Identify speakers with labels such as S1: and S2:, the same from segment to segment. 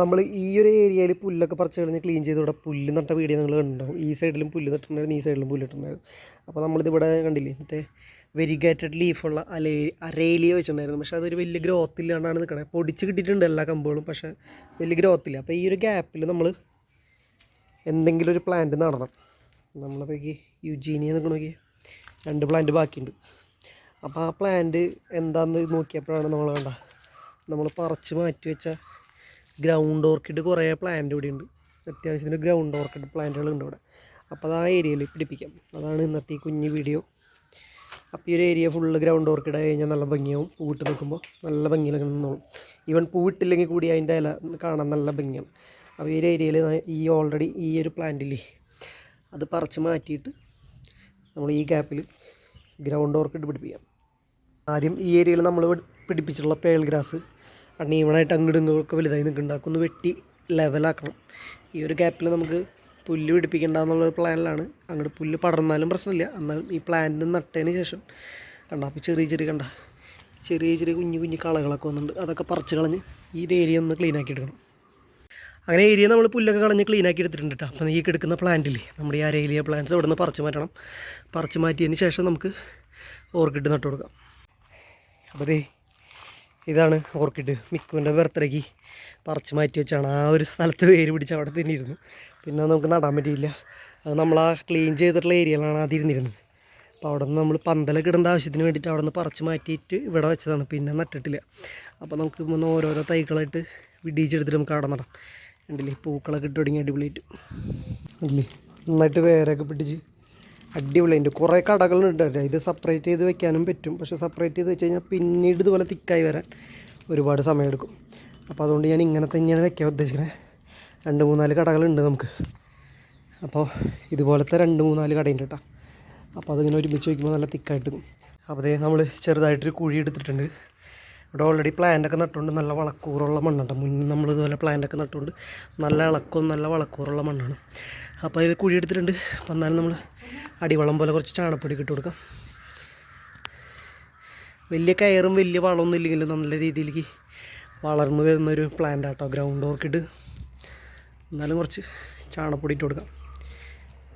S1: നമ്മൾ ഈ ഒരു ഏരിയയിൽ പുല്ലൊക്കെ പറിച്ച് കളഞ്ഞ് ക്ലീൻ ചെയ്ത് ഇവിടെ പുല്ല് നട്ട വീഡിയോ നിങ്ങൾ കണ്ടിട്ടുണ്ടാവും. ഈ സൈഡിലും പുല്ല് നട്ടിട്ടുണ്ടായിരുന്നു ഈ സൈഡിലും പുല്ല് പുല്ലിട്ടുണ്ടായിരുന്നു അപ്പോൾ നമ്മളിതിവിടെ കണ്ടില്ലേ മറ്റേ വെരിഗേറ്റഡ് ലീഫുള്ള അലേ അരേലിയ വെച്ചിട്ടുണ്ടായിരുന്നു. പക്ഷേ അതൊരു വലിയ ഗ്രോത്ത് ഇല്ലാണ്ടാണ് നിൽക്കണത് പൊടിച്ച് കിട്ടിയിട്ടുണ്ട് എല്ലാ കമ്പുകളും പക്ഷേ വലിയ ഗ്രോത്ത് ഇല്ല. അപ്പോൾ ഈ ഒരു ഗ്യാപ്പിൽ നമ്മൾ എന്തെങ്കിലും ഒരു പ്ലാന്റ് നടണം. നമ്മളതൊക്കെ യുജീനിയ നോക്കി രണ്ട് പ്ലാന്റ് ബാക്കിയുണ്ട്. അപ്പോൾ ആ പ്ലാന്റ് എന്താണെന്ന് നോക്കിയപ്പോഴാണ് നമ്മൾ വേണ്ട നമ്മൾ പറിച്ച് മാറ്റി വെച്ച ഗ്രൗണ്ട് ഓർക്കിഡ് കുറേ പ്ലാന്റ് ഇവിടെ ഉണ്ട്. അത്യാവശ്യത്തിന് ഗ്രൗണ്ട് ഓർക്കിഡ് പ്ലാന്റുകൾ ഉണ്ട് ഇവിടെ. അപ്പോൾ അത് ആ ഏരിയയിൽ പിടിപ്പിക്കാം. അതാണ് ഇന്നത്തെ ഈ കുഞ്ഞ് വീഡിയോ അപ്പോൾ ഈ ഒരു ഏരിയ ഫുള്ള് ഗ്രൗണ്ട് ഓർക്കിഡ് ആയി കഴിഞ്ഞാൽ നല്ല ഭംഗിയാവും. പൂവിട്ട് നിൽക്കുമ്പോൾ നല്ല ഭംഗിയിലൊക്കെ നിന്നോളും. ഈവൻ പൂവിട്ടില്ലെങ്കിൽ കൂടി അതിന്റെ ഇല കാണാൻ നല്ല ഭംഗിയാണ്. അപ്പോൾ ഈ ഒരു ഏരിയയിൽ ഈ ഓൾറെഡി ഈ ഒരു പ്ലാന്റില്ലേ അത് പറിച്ച് മാറ്റിയിട്ട് നമ്മൾ ഈ ഗ്യാപ്പിൽ ഗ്രൗണ്ട് ഓർക്കിഡ് പിടിപ്പിക്കാം. ആദ്യം ഈ ഏരിയയിൽ നമ്മൾ പിടിപ്പിച്ചിട്ടുള്ള പേൾ ഗ്രാസ് അണ്ണീവണായിട്ട് അങ്ങോട്ടും ഇങ്ങോട്ടൊക്കെ വലുതായി നിൽക്കുന്നുണ്ടാക്കും ഒന്ന് വെട്ടി ലെവലാക്കണം ഈ ഒരു ഗ്യാപ്പിൽ നമുക്ക് പുല്ല് പിടിപ്പിക്കേണ്ട എന്നുള്ളൊരു പ്ലാനിലാണ് അങ്ങോട്ട് പുല്ല് പടർന്നാലും പ്രശ്നമില്ല. എന്നാലും ഈ പ്ലാന്റ് നട്ടതിന് ശേഷം കണ്ട അപ്പോൾ ചെറിയ ചെറിയ കണ്ട ചെറിയ ചെറിയ കുഞ്ഞു കുഞ്ഞു കളകളൊക്കെ വന്നിട്ടുണ്ട്. അതൊക്കെ പറിച്ച് കളഞ്ഞ് ഈ ഒരു ഏരിയ ഒന്ന് ക്ലീൻ ആക്കി എടുക്കണം. അങ്ങനെ ഏരിയ നമ്മൾ പുല്ലൊക്കെ കളഞ്ഞ് ക്ലീൻ ആക്കി എടുത്തിട്ടുണ്ട് കേട്ടോ അപ്പം ഈ കിടക്കുന്ന പ്ലാന്റില്ലേ നമ്മുടെ ഈ അരേലിയ പ്ലാന്റ്സ് ഇവിടെ നിന്ന് പറിച്ച് മാറ്റണം. പറിച്ച് മാറ്റിയതിന് ശേഷം നമുക്ക് ഓർക്കിഡ് നട്ടു കൊടുക്കാം. അപ്പോൾ ഇതാണ് ഓർക്കിഡ്. മിക്കുവിന്റെ ബർത്ത്ഡേക്ക് പറിച്ച് മാറ്റി വെച്ചാണ്. ആ ഒരു സ്ഥലത്ത് വേര് പിടിച്ച് അവിടെ തന്നെ ഇരുന്നു പിന്നെ നമുക്ക് നടാൻ പറ്റിയില്ല. അത് നമ്മൾ ആ ക്ലീൻ ചെയ്തിട്ടുള്ള ഏരിയയിലാണ് അത് ഇരുന്നിരുന്നത്. അപ്പോൾ അവിടെ നിന്ന് നമ്മൾ പന്തലൊക്കെ ഇടേണ്ട ആവശ്യത്തിന് വേണ്ടിയിട്ട് അവിടെ നിന്ന് പറിച്ച് മാറ്റിയിട്ട് ഇവിടെ വെച്ചതാണ്. പിന്നെ നട്ടിട്ടില്ല. അപ്പോൾ നമുക്ക് ഇന്ന് ഓരോരോ തൈകളായിട്ട് വിടിയിച്ചെടുത്തിട്ട് നമുക്ക് അവിടെ നടാം. ഉണ്ടല്ലേ പൂക്കളൊക്കെ ഇട്ട് തുടങ്ങി അടിപൊളിയായിട്ട്. ഇല്ലേ? നന്നായിട്ട് വേരൊക്കെ പിടിച്ച് അടിപൊളിയുണ്ട് കുറേ കടകളുണ്ട്. ഇത് സെപ്പറേറ്റ് ചെയ്ത് വെക്കാനും പറ്റും. പക്ഷേ സെപ്പറേറ്റ് ചെയ്ത് വെച്ച് കഴിഞ്ഞാൽ പിന്നീട് ഇതുപോലെ തിക്കായി വരാൻ ഒരുപാട് സമയമെടുക്കും. അപ്പോൾ അതുകൊണ്ട് ഞാൻ ഇങ്ങനെ തന്നെയാണ് വെക്കാൻ ഉദ്ദേശിക്കുന്നത് രണ്ട് മൂന്നാൽ കടകളുണ്ട് നമുക്ക്. അപ്പോൾ ഇതുപോലത്തെ രണ്ട് മൂന്നാൽ കടയുണ്ട് കേട്ടോ. അപ്പോൾ അതിങ്ങനെ ഒരുമിച്ച് വയ്ക്കുമ്പോൾ നല്ല തിക്കായിട്ട് അപ്പോൾ അതേ നമ്മൾ ചെറുതായിട്ടൊരു കുഴി എടുത്തിട്ടുണ്ട്. ഇവിടെ ഓൾറെഡി പ്ലാന്റൊക്കെ നട്ടുകൊണ്ട് നല്ല വളക്കൂറുള്ള മണ്ണുണ്ട്. മുന്നേ നമ്മൾ ഇതുപോലെ പ്ലാന്റൊക്കെ നട്ടുകൊണ്ട് നല്ല ഇളക്കവും നല്ല വളക്കൂറുള്ള മണ്ണാണ്. അപ്പോൾ അതിൽ കുഴി എടുത്തിട്ടുണ്ട്. അപ്പോൾ എന്നാലും നമ്മൾ അടിവളം പോലെ കുറച്ച് ചാണപ്പൊടി ഇട്ട് കൊടുക്കാം. വലിയ കയറും വലിയ വളമൊന്നും ഇല്ലെങ്കിലും നല്ല രീതിയിലേക്ക് വളർന്നു വരുന്നൊരു പ്ലാന്റ് ആട്ടോ ഗ്രൗണ്ട് ഓർക്കിഡ് എന്നാലും കുറച്ച് ചാണപ്പൊടി ഇട്ട് കൊടുക്കാം.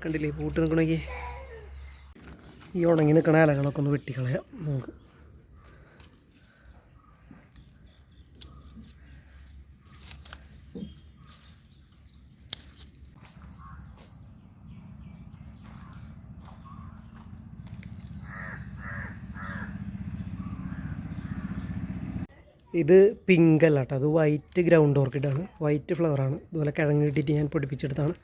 S1: കണ്ടില്ലേ പൂട്ട് നിൽക്കണമെങ്കിൽ ഈ ഉണങ്ങി നിൽക്കണ ഇലകളൊക്കെ ഒന്ന് വെട്ടിക്കളയാം നമുക്ക്. ഇത് പിങ്ക് അല്ല കേട്ടോ അത് വൈറ്റ് ഗ്രൗണ്ട് ഓർക്കിഡാണ് വൈറ്റ് ഫ്ലവറാണ് ഇതുപോലെ കിഴങ്ങ് കിട്ടിയിട്ട് ഞാൻ പൊടിപ്പിച്ചെടുത്താണ്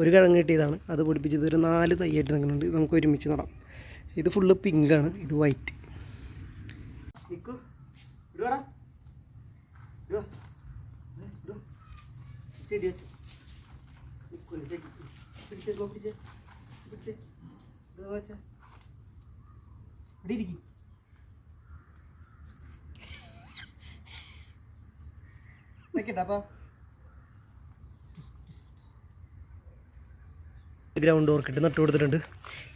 S1: ഒരു കിഴങ്ങ് കിട്ടിയതാണ്. അത് പൊടിപ്പിച്ചത് ഒരു നാല് തൈയായിട്ട് നിൽക്കുന്നുണ്ട്. നമുക്ക് ഒരുമിച്ച് നടാം. ഇത് ഫുള്ള് പിങ്കാണ് ഇത് വൈറ്റ് ഇരിക്കും. ഗ്രൗണ്ട് ഓർക്കിട്ട് നട്ടു കൊടുത്തിട്ടുണ്ട്.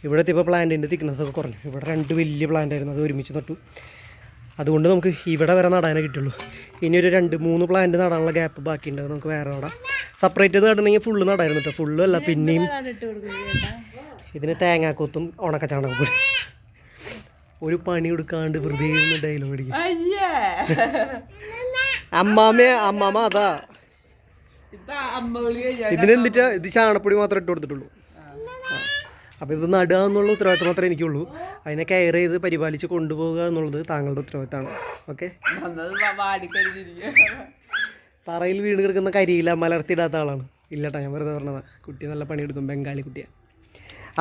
S1: ഇവിടെ എത്തിയപ്പോൾ പ്ലാന്റിന്റെ തിക്നെസ് ഒക്കെ കുറഞ്ഞു. ഇവിടെ രണ്ട് വലിയ പ്ലാന്റ് ആയിരുന്നു. അത് ഒരുമിച്ച് നട്ടു. അതുകൊണ്ട് നമുക്ക് ഇവിടെ വരെ നടാനേ കിട്ടുള്ളൂ. ഇനി ഒരു രണ്ട് മൂന്ന് പ്ലാന്റ് നടാനുള്ള ഗ്യാപ്പ് ബാക്കി ഉണ്ടാകും നമുക്ക് വേറെ നടാം. സെപ്പറേറ്റ് ചെയ്ത് നടണമെങ്കിൽ ഫുള്ള് നടായിരുന്നു കേട്ടോ ഫുള്ള് അല്ല പിന്നെയും ഇതിന് തേങ്ങാക്കൊത്തും ഉണക്കച്ചാണകം ഒരു പണി കൊടുക്കാണ്ട് വെറുതെ ഡയലോഗ് അടിക്കും. അമ്മാമ്മ അമ്മാമ്മ അതാ. ഇതിനെന്തിട്ടാ ഇത് ചാണപ്പൊടി മാത്രമേ ഇട്ട് കൊടുത്തിട്ടുള്ളൂ. അപ്പോൾ ഇത് നടുക എന്നുള്ള ഉത്തരവാദിത്തം മാത്രമേ എനിക്കുള്ളൂ. അതിനെ കെയർ ചെയ്ത് പരിപാലിച്ച് കൊണ്ടുപോകുക എന്നുള്ളത് താങ്കളുടെ ഉത്തരവാദിത്തമാണ്. ഓക്കെ തറയിൽ വീണ് കിടക്കുന്ന കരിയില മലർത്തിയിടാത്ത ആളാണ്. ഇല്ലട്ടാ ഞാൻ വെറുതെ പറഞ്ഞതാ. കുട്ടി നല്ല പണിയെടുക്കും ബംഗാളി കുട്ടിയാ.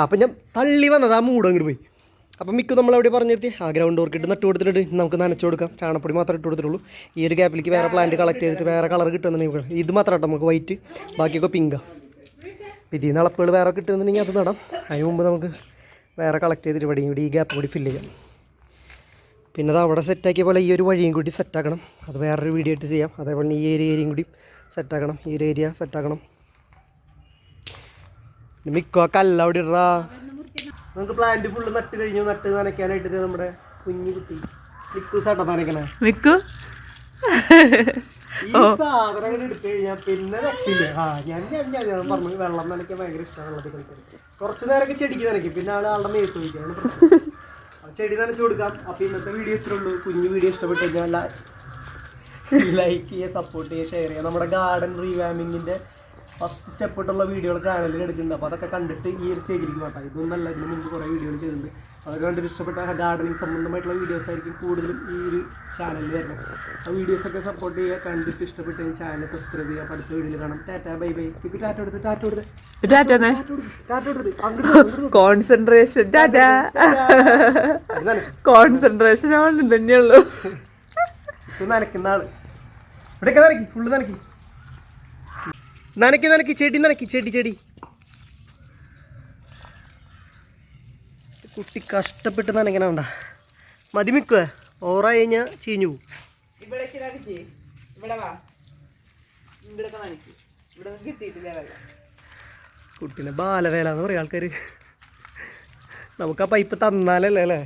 S1: അപ്പം ഞാൻ തള്ളി വന്നതാ ആ മൂട് പോയി. അപ്പം മിക്ക നമ്മൾ അവിടെ പറഞ്ഞിരുത്തി ആ ഗ്രൗണ്ട് ഓർക്കിട്ട് നട്ട് കൊടുത്തിട്ടുണ്ട്. നമുക്ക് നനച്ചു കൊടുക്കാം. ചാണപ്പൊടി മാത്രമേ ഇട്ട് കൊടുത്തിട്ടുള്ളൂ. ഈ ഒരു ഗ്യാപ്പിലേക്ക് വേറെ പ്ലാന്റ് കളക്ട് ചെയ്തിട്ട് വേറെ കളർ കിട്ടുന്നുണ്ടെങ്കിൽ ഇത് മാത്രം നമുക്ക് വൈറ്റ് ബാക്കിയൊക്കെ പിങ്കാ ഇതിൽ നിന്ന് അളപ്പുകൾ വേറെ കിട്ടുന്നുണ്ടെങ്കിൽ അത് നടാം. അതിന് മുമ്പ് നമുക്ക് വേറെ കളക്ട് ചെയ്തിട്ട് ഇവിടെയും കൂടി ഈ ഗ്യാപ്പ് കൂടി ഫില്ല് ചെയ്യാം. പിന്നെ അത് അവിടെ സെറ്റാക്കിയ പോലെ ഈ ഒരു വഴിയും കൂടി സെറ്റാക്കണം അത് വേറൊരു വീഡിയോ ആയിട്ട് ചെയ്യാം. അതേപോലെ ഈ ഒരു ഏരിയയും കൂടി സെറ്റാക്കണം ഈ ഒരു ഏരിയ സെറ്റാക്കണം മിക്കോ കല്ല അവിടെ ഇടാ നമുക്ക് പ്ലാന്റ് ഫുള്ള് നട്ട് കഴിഞ്ഞു നട്ട് നനയ്ക്കാനായിട്ട് നമ്മുടെ കുഞ്ഞു കുട്ടി. വിക്കു സാട്ടാ നനയ്ക്കണേ.
S2: വിക്കു?
S1: ഈ സാധനം അങ്ങട് എടുത്തു കഴിഞ്ഞാൽ പിന്നെ രക്ഷയില്ല. ആ ഞാൻ ഞാൻ പറഞ്ഞു വെള്ളം നനയ്ക്കാൻ ഭയങ്കര ഇഷ്ടമാണ് വെള്ളത്തിൽ കളിക്കാൻ. കുറച്ച് നേരമൊക്കെ ചെടിക്ക് നനയ്ക്കും പിന്നെ ആൾ ആളുടെ മേത്ത് വയ്ക്കാണ് ചെടി നനച്ചു കൊടുക്കാം. അപ്പൊ ഇന്നത്തെ വീഡിയോ ഇത്രേ ഉള്ളൂ. കുഞ്ഞു വീഡിയോ ഇഷ്ടപ്പെട്ടു കഴിഞ്ഞാൽ ലൈക്ക് ചെയ്യുക സപ്പോർട്ട് ചെയ്യുക ഷെയർ ചെയ്യുക. നമ്മുടെ ഗാർഡൻ റീവാമിങ്ങിന്റെ ഫസ്റ്റ് സ്റ്റെപ്പ് ഇട്ടുള്ള വീഡിയോകൾ ചാനലിൽ എടുക്കുന്നുണ്ട്. അപ്പോൾ അതൊക്കെ കണ്ടിട്ട് ഈ ഒരു സ്റ്റേജിലേക്ക് വേണ്ട ഇതൊന്നല്ല ഇതിന് മുമ്പ് കുറേ വീഡിയോകൾ ചെയ്തിട്ടുണ്ട്. അതൊക്കെ കണ്ടിട്ട് ഇഷ്ടപ്പെട്ട ഗാർഡനിങ് സംബന്ധമായിട്ടുള്ള വീഡിയോസ് ആയിരിക്കും കൂടുതലും ഈ ഒരു ചാനലിൽ വരുന്നത്. ആ വീഡിയോസൊക്കെ സപ്പോർട്ട് ചെയ്യുക കണ്ടിട്ട് ഇഷ്ടപ്പെട്ട് ചാനൽ സബ്സ്ക്രൈബ് ചെയ്യുക. അടുത്ത വീഡിയോയിൽ കാണാം. ടാറ്റ ബൈ ബൈ ഇപ്പം ടാറ്റ എടുത്ത് ടാറ്റ
S2: എടുത്ത്
S1: ടാറ്റ
S2: കോൺസെൻട്രേഷൻ ടാറ്റ കോൺസെൻട്രേഷൻ ആണ് തന്നെയുള്ളൂ
S1: നനക്കുന്ന ആൾ. ഇവിടെയൊക്കെ നനക്കി ഫുള്ള് നനക്കി നനക്കി നനക്കി ചെടി നനക്കി ചെടി ചെടി. കുട്ടി കഷ്ടപ്പെട്ട് നനയ്ക്കണണ്ട. മതി മതിമിക്കുക ഓറായി കഴിഞ്ഞാൽ ചീഞ്ഞു പോകും കുട്ടീനെ ബാലവേല എന്ന് പറയും ആൾക്കാർ നമുക്ക് ആ പൈപ്പ് തന്നാലല്ലേ അല്ലേ?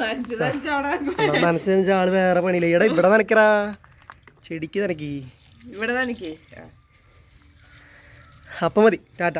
S2: നനച്ചു
S1: നനച്ച് ആൾ വേറെ പണിയില്ല. ഇവിടെ ഇവിടെ നനക്കറാ ചെടിക്ക് നനക്കി.
S2: ഇവിടെ നനക്ക്
S1: അപ്പം മതി ടാറ്റ.